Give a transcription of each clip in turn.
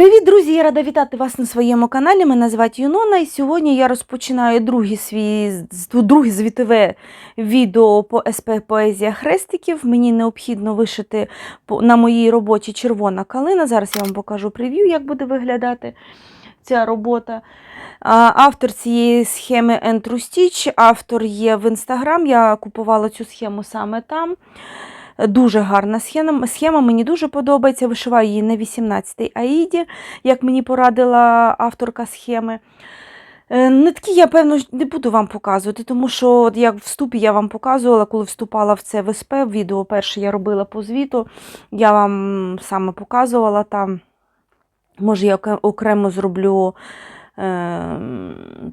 Привіт, друзі! Я рада вітати вас на своєму каналі. Мене звати Юнона, і сьогодні я розпочинаю друге, свій, друге звітове відео по СП Поезія хрестиків. Мені необхідно вишити на моїй роботі червона калина. Зараз я вам покажу прев'ю, як буде виглядати ця робота. Автор цієї схеми Entrustitch, автор є в інстаграм. Я купувала цю схему саме там. Дуже гарна схема. Схема мені дуже подобається. Вишиваю її на 18-й аїді, як мені порадила авторка схеми. Е, Нитки я, певно, не буду вам показувати, тому що як в вступі я вам показувала, коли вступала в це ВСП, відео перше я робила по звіту, я вам саме показувала там. Може, я окремо зроблю е,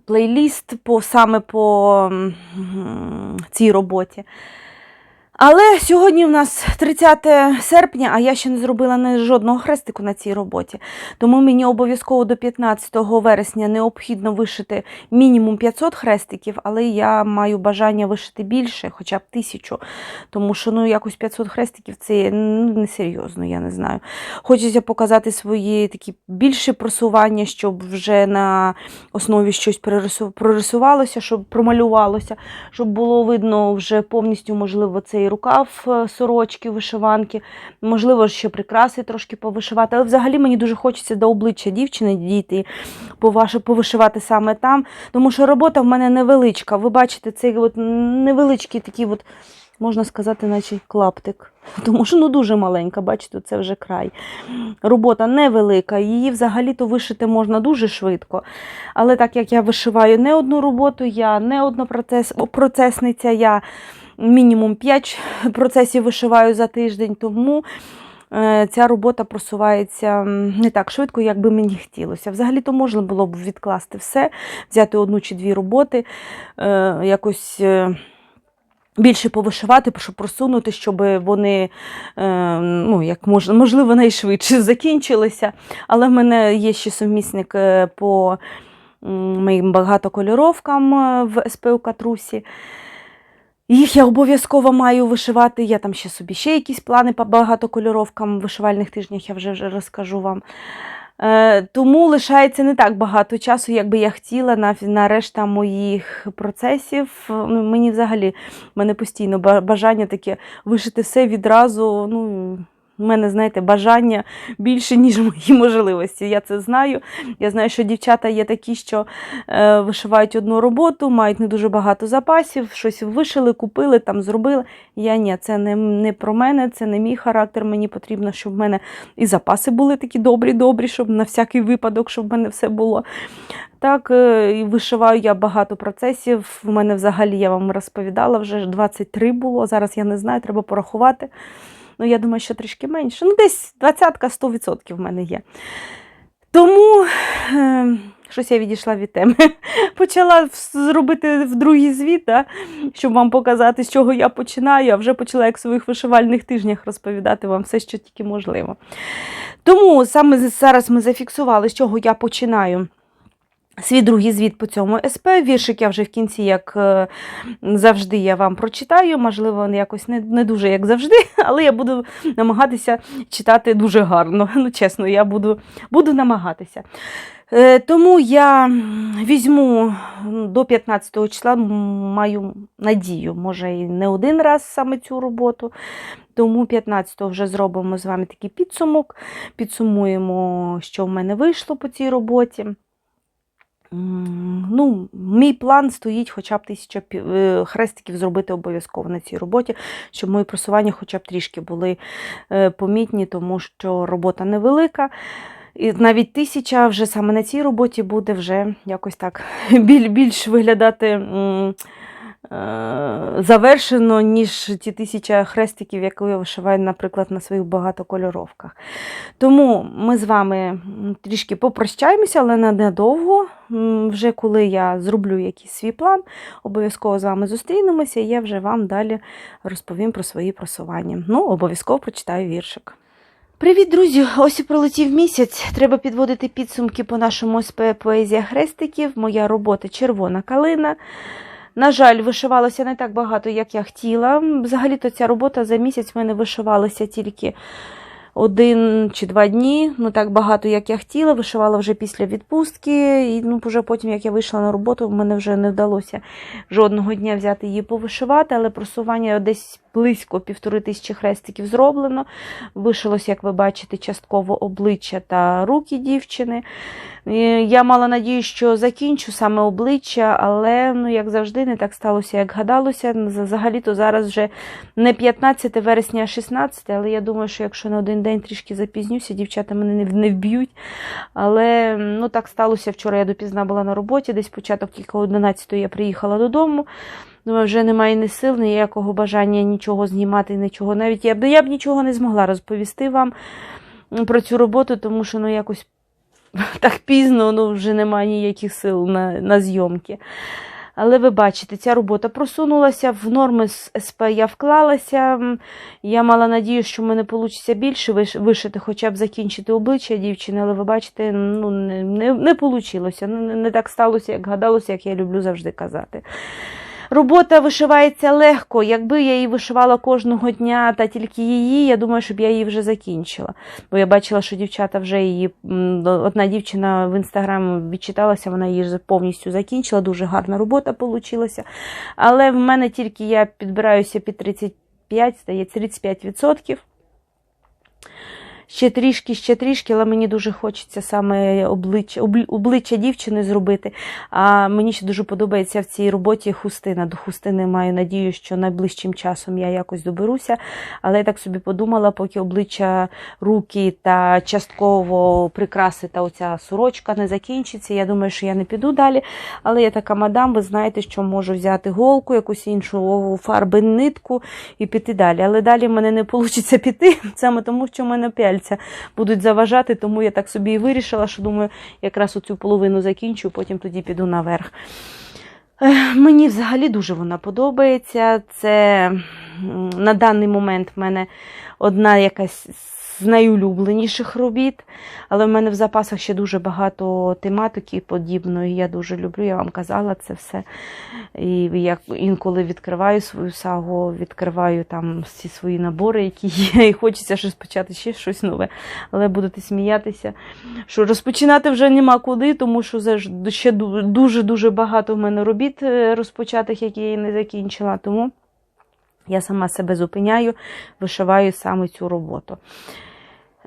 плейліст по, саме по цій роботі. Але сьогодні в нас 30 серпня, а я ще не зробила ні жодного хрестику на цій роботі. Тому мені обов'язково до 15 вересня необхідно вишити мінімум 500 хрестиків, але я маю бажання вишити більше, хоча б тисячу. Тому що ну, якось 500 хрестиків це ну, несерйозно, я не знаю. Хочеться показати свої такі більше просування, щоб вже на основі щось прорисувалося, щоб промалювалося щоб було видно вже повністю, можливо, цей рукав е, сорочки, вишиванки, можливо, ще прикраси трошки повишивати. Але взагалі мені дуже хочеться до обличчя дівчини дійти, повишивати саме там, тому що робота в мене невеличка. Ви бачите, цей от невеличкий такий, от, можна сказати, наче клаптик. Тому що ну дуже маленька, бачите, це вже край. Робота невелика, її взагалі-то вишити можна дуже швидко. Але так як я вишиваю не одну роботу, я не одна процес, процесниця, я мінімум 5 процесів вишиваю за тиждень, тому е, ця робота просувається не так швидко, як би мені хотілося. Взагалі-то можна було б відкласти все, взяти одну чи дві роботи, е, якось. е, Більше повишивати, щоб просунути, щоб вони, ну, як мож, можливо, найшвидше закінчилися. Але в мене є ще сумісник по моїм багатокольоровкам в СПУ Катрусі. Їх я обов'язково маю вишивати. Я там ще собі ще якісь плани по багатокольоровкам в вишивальних тижнях, я вже, розкажу вам. Е, тому лишається не так багато часу, як би я хотіла на, на решта моїх процесів. Ну, мені взагалі мене постійно бажання таке вишити все відразу. Ну, в мене, знаєте, бажання більше, ніж мої можливості. Я це знаю. Я знаю, що дівчата є такі, що е, вишивають одну роботу, мають не дуже багато запасів, щось вишили, купили, там зробили. Я ні, це не, не про мене, це не мій характер. Мені потрібно, щоб в мене і запаси були такі добрі-добрі, щоб на всякий випадок, щоб в мене все було. Так, е, і вишиваю я багато процесів. У мене взагалі, я вам розповідала, вже 23 було. Зараз я не знаю, треба порахувати. Ну, я думаю, що трішки менше. Ну, десь 20-ка 100% в мене є. Тому е, щось я відійшла від теми. Почала зробити в другий звіт, да, щоб вам показати, з чого я починаю, а вже почала як в своїх вишивальних тижнях розповідати вам все, що тільки можливо. Тому саме зараз ми зафіксували, з чого я починаю. Свій другий звіт по цьому СП. Віршик я вже в кінці, як е, завжди, я вам прочитаю. Можливо, якось не, не дуже, як завжди, але я буду намагатися читати дуже гарно. Ну, чесно, я буду, буду намагатися. Е, Тому я візьму до 15 числа, маю надію, може і не один раз саме цю роботу. Тому 15-го вже зробимо з вами такий підсумок, підсумуємо, що в мене вийшло по цій роботі. Ну, мій план стоїть хоча б тисяча е, хрестиків зробити обов'язково на цій роботі, щоб мої просування хоча б трішки були е, помітні, тому що робота невелика. І навіть тисяча вже саме на цій роботі буде вже якось так більш виглядати завершено, ніж ті тисяча хрестиків, які я вишиваю, наприклад, на своїх багатокольоровках. Тому ми з вами трішки попрощаємося, але не надовго. М, Вже коли я зроблю якийсь свій план, обов'язково з вами зустрінемося, і я вже вам далі розповім про свої просування. Ну, обов'язково прочитаю віршик. Привіт, друзі! Ось і пролетів місяць. Треба підводити підсумки по нашому СП Поезія хрестиків. Моя робота червона калина. На жаль, вишивалося не так багато, як я хотіла. Взагалі-то ця робота за місяць в мене вишивалася тільки один чи два дні, ну так багато, як я хотіла, вишивала вже після відпустки, і ну, вже потім, як я вийшла на роботу, в мене вже не вдалося жодного дня взяти її повишивати, але просування десь близько півтори тисячі хрестиків зроблено. Вишилось, як ви бачите, частково обличчя та руки дівчини. І Я мала надію, що закінчу саме обличчя, але, ну, як завжди, не так сталося, як гадалося. Взагалі-то зараз вже не 15 вересня, а 16, але я думаю, що якщо на один день трішки запізнюся, дівчата мене не, вб'ють. Але ну, так сталося. Вчора я допізна була на роботі, десь початок тільки 11 я приїхала додому. Думаю, вже немає ні сил, ніякого бажання нічого знімати, нічого. Навіть я б, я б нічого не змогла розповісти вам про цю роботу, тому що ну, якось так пізно ну, вже немає ніяких сил на, на зйомки. Але ви бачите, ця робота просунулася, в норми з СП я вклалася. Я мала надію, що в мене вийде більше вишити, хоча б закінчити обличчя дівчини, але ви бачите, ну, не, не, не вийшло. Ну, не, не так сталося, як гадалося, як я люблю завжди казати. Робота вишивається легко. Якби я її вишивала кожного дня та тільки її, я думаю, щоб я її вже закінчила. Бо я бачила, що дівчата вже її. Одна дівчина в інстаграм відчиталася, вона її повністю закінчила. Дуже гарна робота вийшла. Але в мене тільки я підбираюся під 35, здається, 35%. Ще трішки, ще трішки, але мені дуже хочеться саме обличчя, обличчя дівчини зробити. А мені ще дуже подобається в цій роботі хустина. До хустини маю надію, що найближчим часом я якось доберуся. Але я так собі подумала, поки обличчя, руки та частково прикраси та оця сорочка не закінчиться. Я думаю, що я не піду далі. Але я така мадам, ви знаєте, що можу взяти голку, якусь іншу фарби, нитку і піти далі. Але далі в мене не вийде піти, саме тому, що в мене пяльця будуть заважати, тому я так собі і вирішила, що думаю, якраз оцю половину закінчу, потім тоді піду наверх. Мені взагалі дуже вона подобається. Це на даний момент в мене одна якась з найулюбленіших робіт, але в мене в запасах ще дуже багато тематики подібної. Я дуже люблю, я вам казала це все. І як інколи відкриваю свою сагу, відкриваю там всі свої набори, які є, і хочеться щось почати ще щось нове. Але будете сміятися, що розпочинати вже нема куди, тому що ще дуже-дуже багато в мене робіт е, розпочатих, які я не закінчила. Тому я сама себе зупиняю, вишиваю саме цю роботу.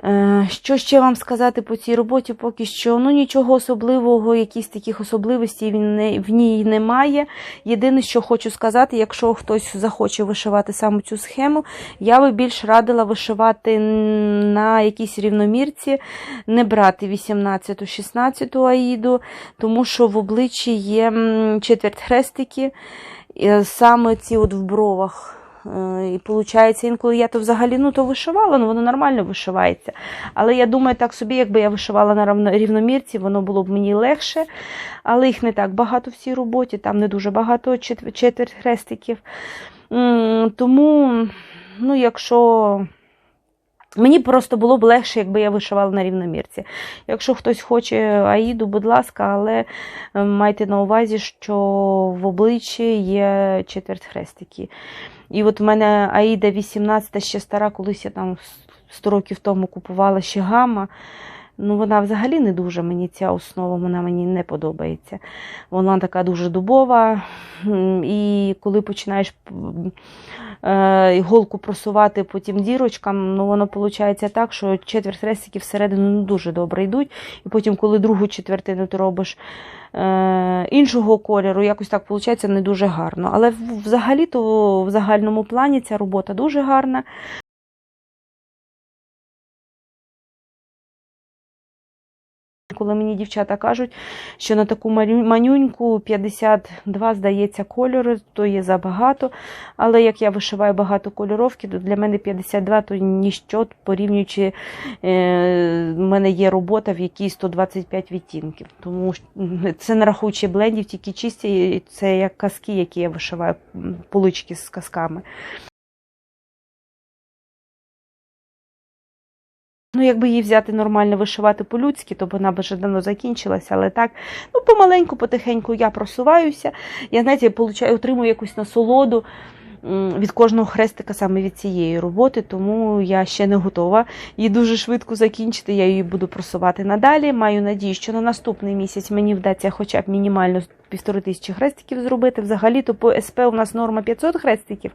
Е, Що ще вам сказати по цій роботі? Поки що ну нічого особливого, якісь таких особливостей він не, в ній немає. Єдине, що хочу сказати, якщо хтось захоче вишивати саме цю схему, я би більш радила вишивати на якійсь рівномірці, не брати 18-16 аїду, тому що в обличчі є четверть хрестики, саме ці от в бровах. Е, І виходить, інколи я то взагалі ну, то вишивала, ну воно нормально вишивається. Але я думаю, так собі, якби я вишивала на рівномірці, воно було б мені легше. Але їх не так багато в цій роботі, там не дуже багато четверть хрестиків. Тому, ну, якщо. Мені просто було б легше, якби я вишивала на рівномірці. Якщо хтось хоче Аїду, будь ласка, але е, майте на увазі, що в обличчі є четверть хрестики. І от в мене Аїда 18 ще стара, колись я там 100 років тому купувала ще гама. Ну, вона взагалі не дуже мені ця основа, вона мені не подобається. Вона така дуже дубова. І коли починаєш іголку просувати по тим дірочкам, ну воно виходить так, що четверть хрестиків всередину не дуже добре йдуть. І потім, коли другу четвертину ти робиш е, іншого кольору, якось так виходить не дуже гарно. Але взагалі-то в загальному плані ця робота дуже гарна. Коли мені дівчата кажуть, що на таку манюньку 52, здається, кольори, то є забагато. Але як я вишиваю багато кольоровки, то для мене 52 то ніщо, порівнюючи, е, в мене є робота, в якій 125 відтінків. Тому це не рахуючи блендів, тільки чисті, це як казки, які я вишиваю, полички з казками. Ну, якби її взяти нормально вишивати по-людськи, то вона б вже давно закінчилася. Але так, ну, помаленьку, потихеньку я просуваюся. Я, знаєте, получаю, отримую якусь насолоду. від кожного хрестика саме від цієї роботи, тому я ще не готова її дуже швидко закінчити. Я її буду просувати надалі. Маю надію, що на наступний місяць мені вдасться хоча б мінімально півтори тисячі хрестиків зробити. Взагалі-то по СП у нас норма 500 хрестиків.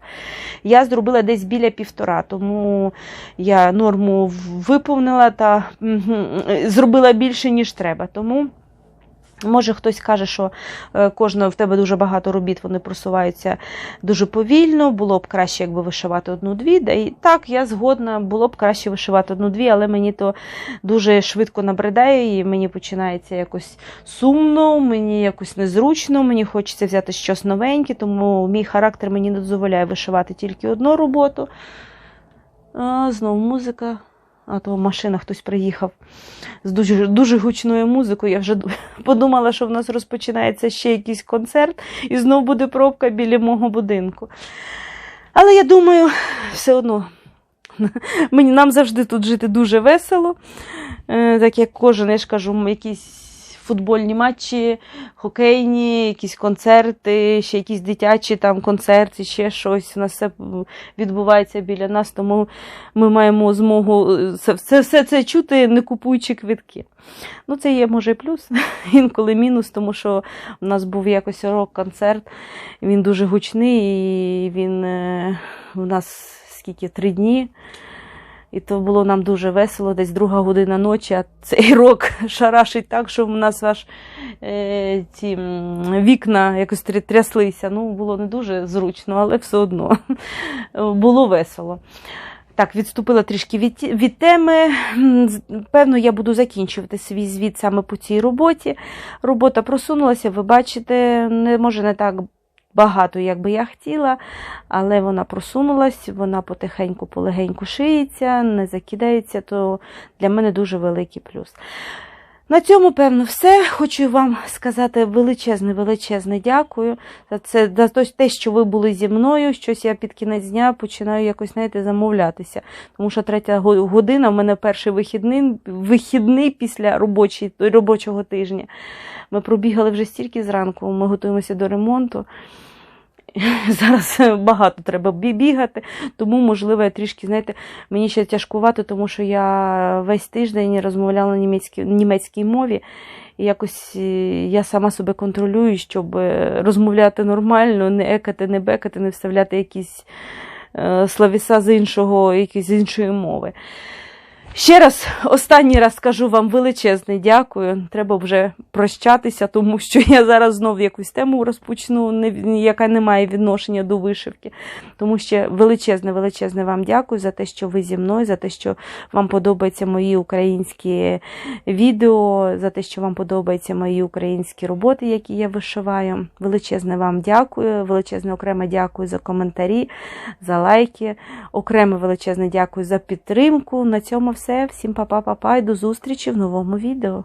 Я зробила десь біля півтора, тому я норму виповнила та зробила більше, ніж треба. Тому. Може, хтось каже, що е, кожного в тебе дуже багато робіт, вони просуваються дуже повільно. Було б краще, якби вишивати одну-дві. Да і так, я згодна, було б краще вишивати одну-дві, але мені то дуже швидко набридає, і мені починається якось сумно, мені якось незручно, мені хочеться взяти щось новеньке, тому мій характер мені не дозволяє вишивати тільки одну роботу. А, знову музика. А то машина хтось приїхав з дуже, дуже гучною музикою. Я вже подумала, що в нас розпочинається ще якийсь концерт, і знов буде пробка біля мого будинку. Але я думаю, все одно мені, нам завжди тут жити дуже весело. Е, Так як кожен, я ж кажу, якийсь. Футбольні матчі, хокейні, якісь концерти, ще якісь дитячі там концерти, ще щось. У нас все відбувається біля нас, тому ми маємо змогу е, це, все, все це чути, не купуючи квитки. Ну, це є, може, плюс, інколи мінус, тому що у нас був якось рок-концерт, він дуже гучний, і він е, у нас скільки три дні. І то було нам дуже весело, десь друга година ночі, а цей рок шарашить так, що в нас аж е, ці вікна якось тряслися. Ну, було не дуже зручно, але все одно було весело. Так, відступила трішки від, від теми. Певно, я буду закінчувати свій звіт саме по цій роботі. Робота просунулася, ви бачите, не може не так багато, як би я хотіла, але вона просунулась, вона потихеньку, полегеньку шиється, не закидається, то для мене дуже великий плюс. На цьому, певно, все. Хочу вам сказати величезне, величезне дякую за це, за те, що ви були зі мною. Щось я під кінець дня починаю якось, знаєте, замовлятися. Тому що третя го- година, в мене перший вихідний, вихідний після робочий, робочого тижня. Ми пробігали вже стільки зранку, ми готуємося до ремонту. Зараз багато треба бігати, тому, можливо, я трішки, знаєте, мені ще тяжкувати, тому що я весь тиждень розмовляла на німецькій, німецькій мові. І якось е, я сама себе контролюю, щоб е, розмовляти нормально, не екати, не бекати, не вставляти якісь е, словеса з іншого, якісь з іншої мови. Ще раз, останній раз скажу вам величезне дякую. Треба вже прощатися, тому що я зараз знов якусь тему розпочну, яка не має відношення до вишивки. Тому ще величезне, величезне вам дякую за те, що ви зі мною, за те, що вам подобаються мої українські відео, за те, що вам подобаються мої українські роботи, які я вишиваю. Величезне вам дякую, величезне окреме дякую за коментарі, за лайки. Окреме величезне дякую за підтримку. На цьому все. Всім па-па-па-па і до зустрічі в новому відео.